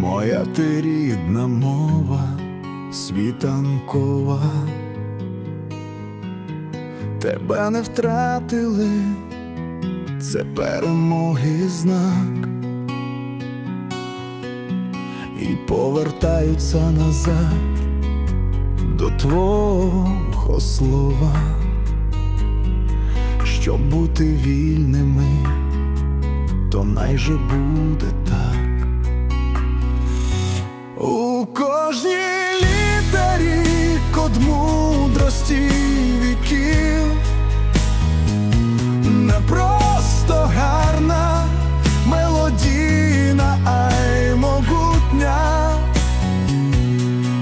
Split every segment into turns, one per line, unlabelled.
Моя ти рідна мова, світанкова, тебе не втратили, це перемоги знак, і повертаються назад до твого слова, щоб бути вільними, то найже буде так. У кожній літері код мудрості віків не просто гарна, мелодійна, а й могутня.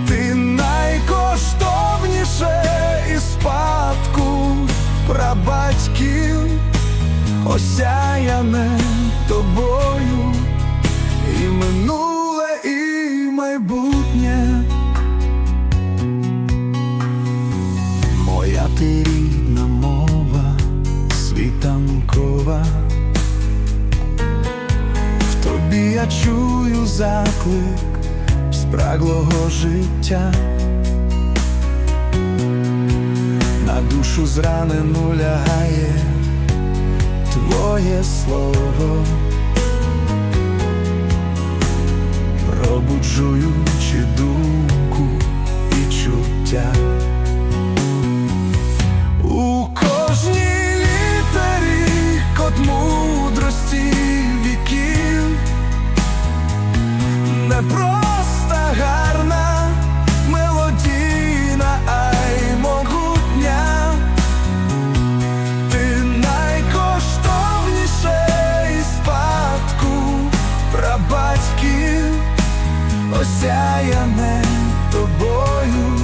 Ти найкоштовніше із спадку прабатьків, осяяне тобою і і майбутнє. Моя ти рідна мова, світанкова. В тобі я чую заклик спраглого життя. На душу зранену лягає твоє слово. Думку і осяяне тобою,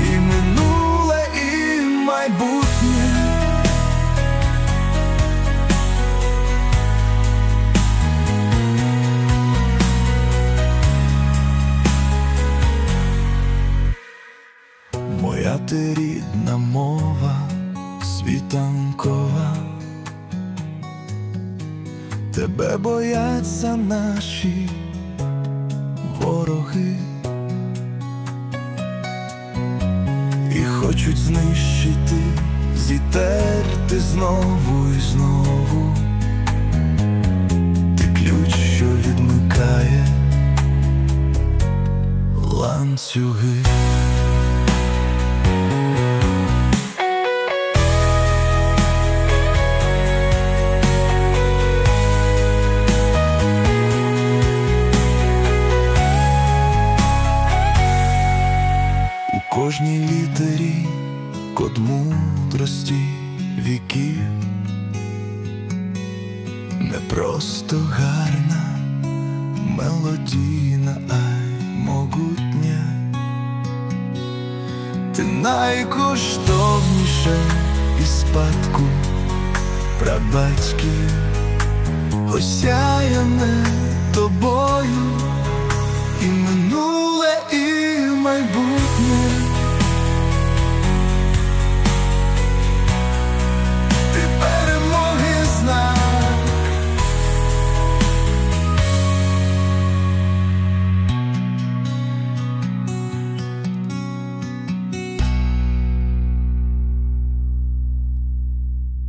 і минуле, і майбутнє. Моя ти рідна мова світанкова, тебе бояться наші вороги і хочуть знищити, зітерти знову і знову. Ти ключ, що відмикає ланцюги. Кожній літері код мудрості віків не просто гарна, мелодійна, а й могутня. Ти найкоштовніше із спадку прабатьків, осяяне тобою і минуле, і.